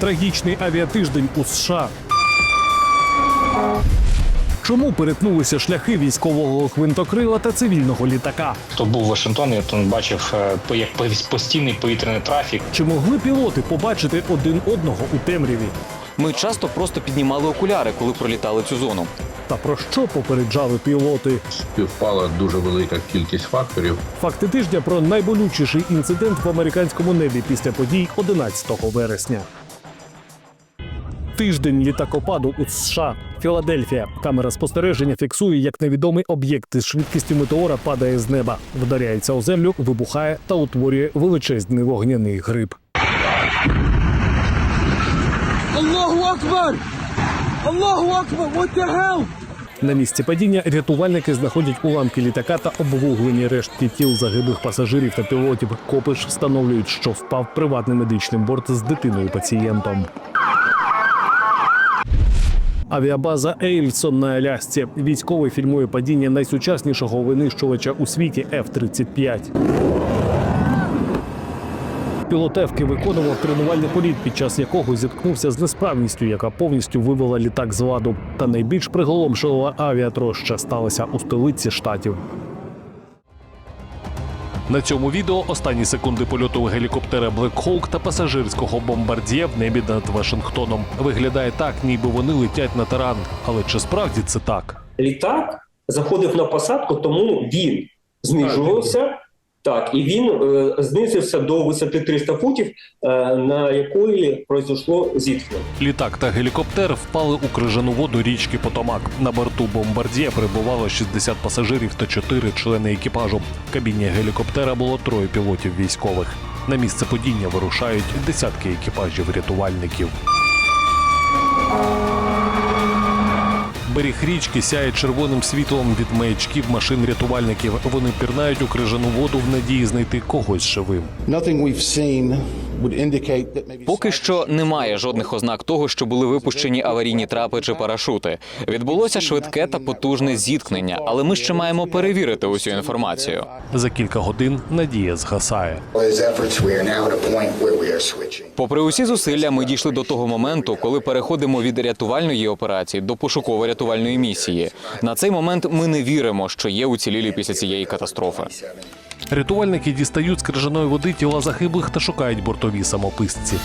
Трагічний авіатиждень у США. Чому перетнулися шляхи військового гвинтокрила та цивільного літака? Хто був в Вашингтоні, то бачив е, як постійний повітряний трафік. Чи могли пілоти побачити один одного у темряві? Ми часто просто піднімали окуляри, коли пролітали цю зону. Та про що попереджали пілоти? співпала дуже велика кількість факторів. Факти тижня про найболючіший інцидент в американському небі після подій 11 вересня. Тиждень літакопаду у США. Філадельфія. Камера спостереження фіксує, як невідомий об'єкт із швидкістю метеора падає з неба, вдаряється у землю, вибухає та утворює величезний вогняний гриб. Allahu Akbar! Allahu Akbar! What the hell? На місці падіння рятувальники знаходять уламки літака та обвуглені рештки тіл загиблих пасажирів та пілотів. Копи ж встановлюють, що впав приватний медичний борт з дитиною пацієнтом. Авіабаза Ейльсон на Алясці. Військовий фільмує падіння найсучаснішого винищувача у світі F-35. Пілот Евки виконував тренувальний політ, під час якого зіткнувся з несправністю, яка повністю вивела літак з ладу. Та найбільш приголомшила авіатроща сталася у столиці штатів. На цьому відео останні секунди польоту гелікоптера Black Hawk та пасажирського бомбардія в небі над Вашингтоном. Виглядає так, ніби вони летять на таран. Але чи справді це так? літак заходив на посадку, тому він знижувався. Так, і він е, знизився до висоти 300 футів, е, на якої пройшло зіткнення. Літак та гелікоптер впали у крижану воду річки Потомак. На борту бомбардія перебувало 60 пасажирів та 4 члени екіпажу. В кабіні гелікоптера було троє пілотів військових. На місце падіння вирушають десятки екіпажів рятувальників. Берег річки сяє червоним світлом від маячків машин рятувальників. Вони пірнають у крижану воду в надії знайти когось живим. Поки що немає жодних ознак того, що були випущені аварійні трапи чи парашути. Відбулося швидке та потужне зіткнення, але ми ще маємо перевірити усю інформацію. За кілька годин надія згасає. Попри усі зусилля, ми дійшли до того моменту, коли переходимо від рятувальної операції до пошуково-рятувальної місії. На цей момент ми не віримо, що є уцілілі після цієї катастрофи. Рятувальники дістають з крижаної води тіла загиблих та шукають бортові самописці.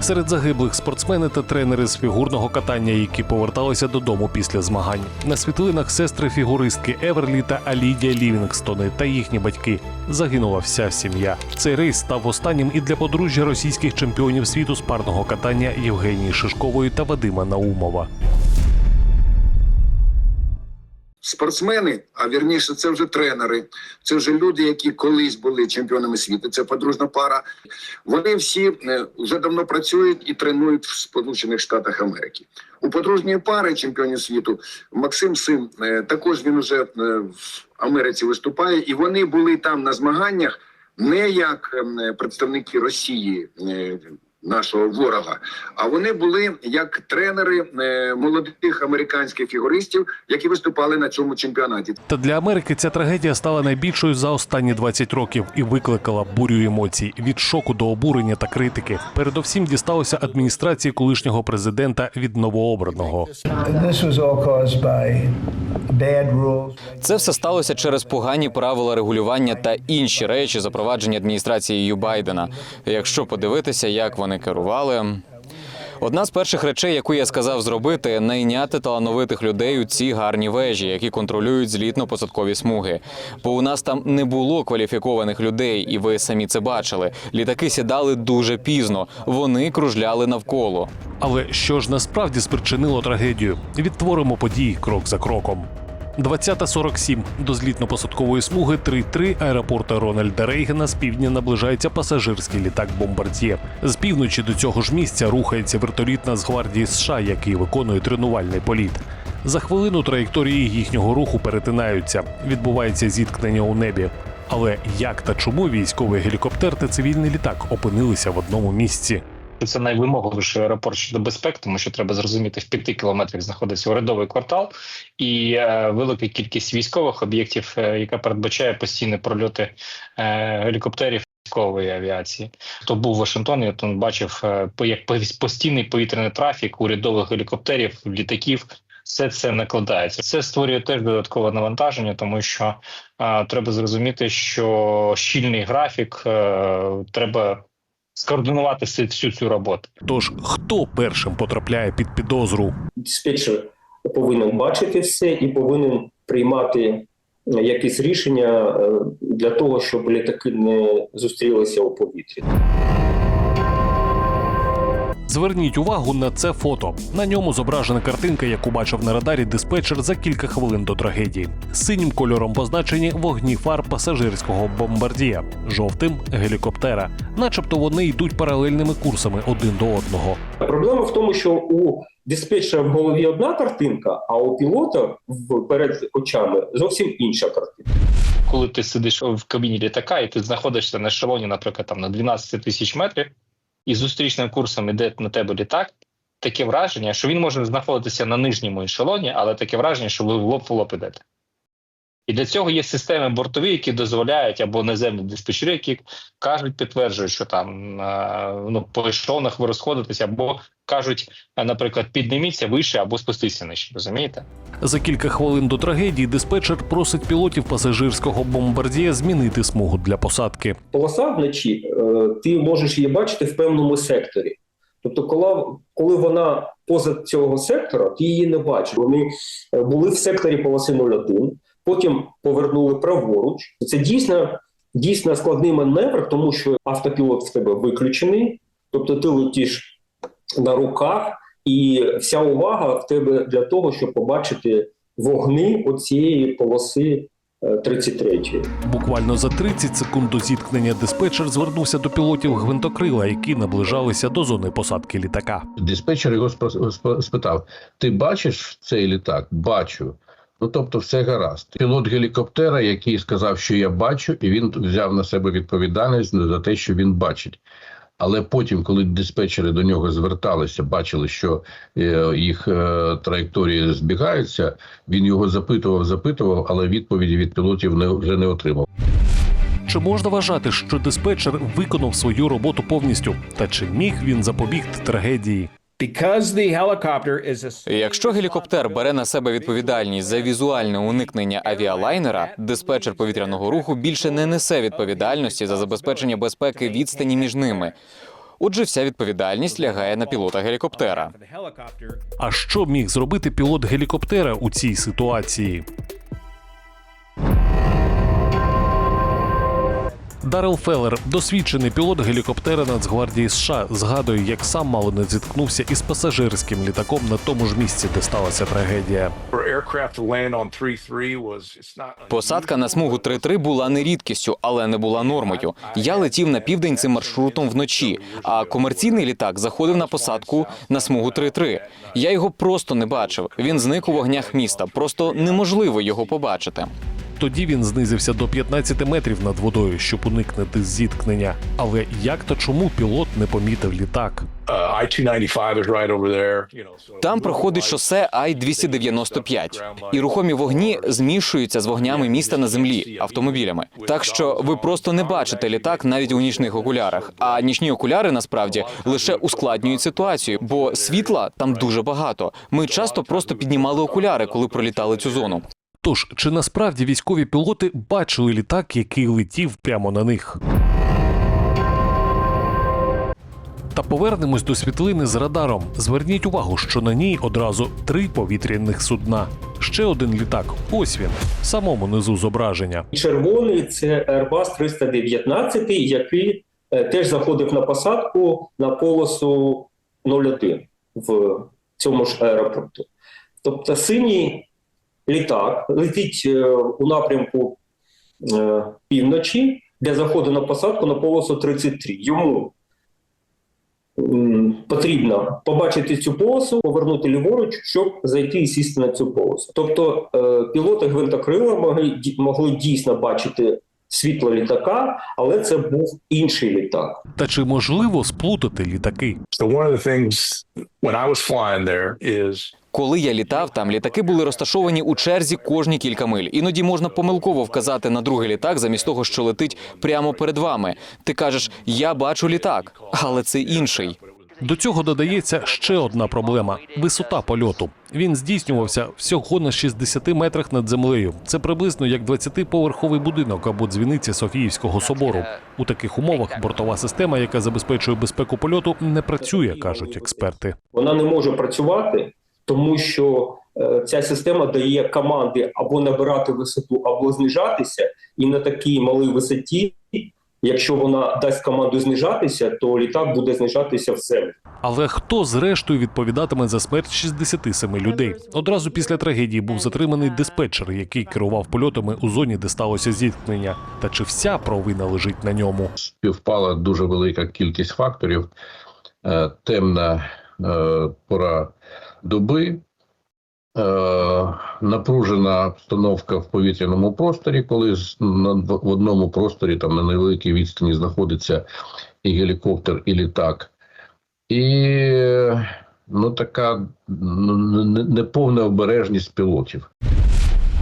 Серед загиблих спортсмени та тренери з фігурного катання, які поверталися додому після змагань. На світлинах сестри фігуристки Еверлі та Алідія Лівінгстони та їхні батьки. Загинула вся сім'я. Цей рейс став останнім і для подружжя російських чемпіонів світу з парного катання Євгенії Шишкової та Вадима Наумова. Спортсмени, а вірніше, це вже тренери, це вже люди, які колись були чемпіонами світу. Це подружна пара. Вони всі е, вже давно працюють і тренують в Сполучених Штатах Америки. У подружньої пари чемпіонів світу Максим Син е, також він уже е, в Америці виступає, і вони були там на змаганнях не як е, представники Росії. Нашого ворога, а вони були як тренери е, молодих американських фігуристів, які виступали на цьому чемпіонаті. Та для Америки ця трагедія стала найбільшою за останні 20 років і викликала бурю емоцій від шоку до обурення та критики. Передовсім дісталося адміністрації колишнього президента від новообраного. Це все сталося через погані правила регулювання та інші речі, запроваджені адміністрацією Байдена. Якщо подивитися, як вони керували. Одна з перших речей, яку я сказав зробити, найняти талановитих людей у ці гарні вежі, які контролюють злітно-посадкові смуги. Бо у нас там не було кваліфікованих людей, і ви самі це бачили. Літаки сідали дуже пізно. Вони кружляли навколо. Але що ж насправді спричинило трагедію? Відтворимо події крок за кроком. 20.47. До злітно-посадкової смуги 3-3 аеропорту Рональда Рейгана з півдня наближається пасажирський літак Бомбард'є. З півночі до цього ж місця рухається вертоліт Нацгвардії США, який виконує тренувальний політ. За хвилину траєкторії їхнього руху перетинаються. Відбувається зіткнення у небі. Але як та чому військовий гелікоптер та цивільний літак опинилися в одному місці? Це найвимогливіший аеропорт щодо безпеки, тому що треба зрозуміти, в п'яти кілометрах знаходиться урядовий квартал і е, велика кількість військових об'єктів, е, яка передбачає постійні прольоти е, гелікоптерів військової авіації. Хто був в Вашингтоні, то бачив е, як постійний повітряний трафік урядових гелікоптерів, літаків. Все це накладається. Це створює теж додаткове навантаження, тому що е, треба зрозуміти, що щільний графік е, треба скоординувати всю, цю роботу. Тож хто першим потрапляє під підозру? Диспетчер повинен бачити все і повинен приймати якісь рішення е, для того, щоб літаки не зустрілися у повітрі. Зверніть увагу на це фото. На ньому зображена картинка, яку бачив на радарі диспетчер за кілька хвилин до трагедії. Синім кольором позначені вогні фар пасажирського бомбардія, жовтим гелікоптера, начебто вони йдуть паралельними курсами один до одного. Проблема в тому, що у диспетчера в голові одна картинка, а у пілота в перед очами зовсім інша картинка. коли ти сидиш в кабіні літака, і ти знаходишся на ешелоні, наприклад, там на 12 тисяч метрів, і зустрічним курсом іде на тебе літак, таке враження, що він може знаходитися на нижньому ешелоні, але таке враження, що ви в лоб в лоб ідете. І для цього є системи бортові, які дозволяють або наземні диспетчери, які кажуть, підтверджують, що там е, ну, по ешелонах ви розходитесь, або кажуть, е, наприклад, підніміться вище або спустіться нижче. Розумієте? За кілька хвилин до трагедії диспетчер просить пілотів пасажирського бомбардія змінити смугу для посадки. Полоса вночі е, ти можеш її бачити в певному секторі. Тобто, коли, коли вона поза цього сектора, ти її не бачиш. Вони були в секторі полоси 01, потім повернули праворуч. Це дійсно, дійсно складний маневр, тому що автопілот в тебе виключений, тобто ти летиш на руках, і вся увага в тебе для того, щоб побачити вогни оцієї полоси е, 33. Буквально за 30 секунд до зіткнення диспетчер звернувся до пілотів гвинтокрила, які наближалися до зони посадки літака. Диспетчер його спитав: Ти бачиш цей літак? Бачу. Ну тобто, все гаразд. Пілот гелікоптера, який сказав, що я бачу, і він взяв на себе відповідальність за те, що він бачить. Але потім, коли диспетчери до нього зверталися, бачили, що е, їх е, траєкторії збігаються, він його запитував, запитував, але відповіді від пілотів не вже не отримав. Чи можна вважати, що диспетчер виконав свою роботу повністю? Та чи міг він запобігти трагедії? Because the helicopter is a Якщо гелікоптер бере на себе відповідальність за візуальне уникнення авіалайнера, диспетчер повітряного руху більше не несе відповідальності за забезпечення безпеки відстані між ними. Отже, вся відповідальність лягає на пілота гелікоптера. А що міг зробити пілот гелікоптера у цій ситуації? Даррел Феллер, досвідчений пілот гелікоптера Нацгвардії США, згадує, як сам мало не зіткнувся із пасажирським літаком на тому ж місці, де сталася трагедія. Посадка на смугу 3-3 була не рідкістю, але не була нормою. Я летів на південь цим маршрутом вночі, а комерційний літак заходив на посадку на смугу 3-3. Я його просто не бачив. Він зник у вогнях міста. Просто неможливо його побачити. Тоді він знизився до 15 метрів над водою, щоб уникнути зіткнення. Але як та чому пілот не помітив літак? Там проходить шосе Ай-295, і рухомі вогні змішуються з вогнями міста на землі автомобілями. Так що ви просто не бачите літак навіть у нічних окулярах. А нічні окуляри насправді лише ускладнюють ситуацію, бо світла там дуже багато. Ми часто просто піднімали окуляри, коли пролітали цю зону. Тож, чи насправді військові пілоти бачили літак, який летів прямо на них? Та повернемось до світлини з радаром. Зверніть увагу, що на ній одразу три повітряних судна. Ще один літак. Ось він, в самому низу зображення. Червоний це Airbus 319, який е, теж заходив на посадку на полосу 01 в цьому ж аеропорту. Тобто синій літак летить е, у напрямку е, півночі для заходу на посадку на полосу 33. Йому потрібно побачити цю полосу, повернути ліворуч, щоб зайти і сісти на цю полосу. Тобто е, пілоти гвинтокрила могли, могли дійсно бачити світло літака, але це був інший літак. Та чи можливо сплутати літаки? So one of the things Коли я літав, там літаки були розташовані у черзі кожні кілька миль. Іноді можна помилково вказати на другий літак, замість того, що летить прямо перед вами. Ти кажеш, я бачу літак, але це інший. До цього додається ще одна проблема висота польоту. Він здійснювався всього на 60 метрах над землею. Це приблизно як 20-поверховий будинок або дзвіниця Софіївського собору. У таких умовах бортова система, яка забезпечує безпеку польоту, не працює, кажуть експерти. Вона не може працювати, тому що е, ця система дає команди або набирати висоту, або знижатися, і на такій малій висоті, якщо вона дасть команду знижатися, то літак буде знижатися в землю. Але хто зрештою відповідатиме за смерть 67 людей? Одразу після трагедії був затриманий диспетчер, який керував польотами у зоні, де сталося зіткнення. Та чи вся провина лежить на ньому? Співпала дуже велика кількість факторів. Е, Темна е, пора доби, напружена обстановка в повітряному просторі, коли в одному просторі там на невеликій відстані знаходиться і гелікоптер, і літак. І ну, така ну, неповна обережність пілотів.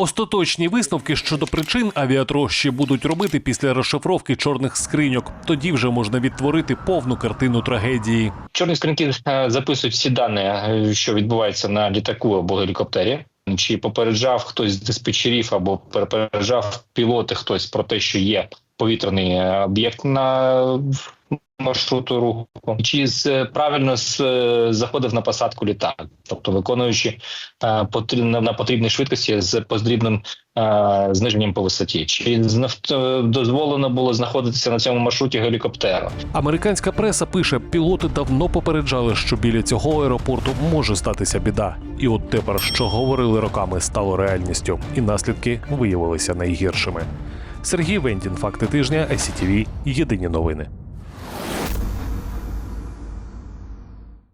Остаточні висновки щодо причин авіатрощі будуть робити після розшифровки чорних скриньок. Тоді вже можна відтворити повну картину трагедії. Чорні скриньки е, записують всі дані, е, що відбувається на літаку або гелікоптері. Чи попереджав хтось з диспетчерів або попереджав пілоти хтось про те, що є повітряний е, об'єкт на маршруту руху, чи з правильно з, е, заходив на посадку літак, тобто виконуючи е, на потрібній швидкості з потрібним е, зниженням по висоті, чи е, дозволено було знаходитися на цьому маршруті гелікоптера. Американська преса пише, пілоти давно попереджали, що біля цього аеропорту може статися біда. І от тепер, що говорили роками, стало реальністю, і наслідки виявилися найгіршими. Сергій Вендін, факти тижня, ICTV, Єдині новини.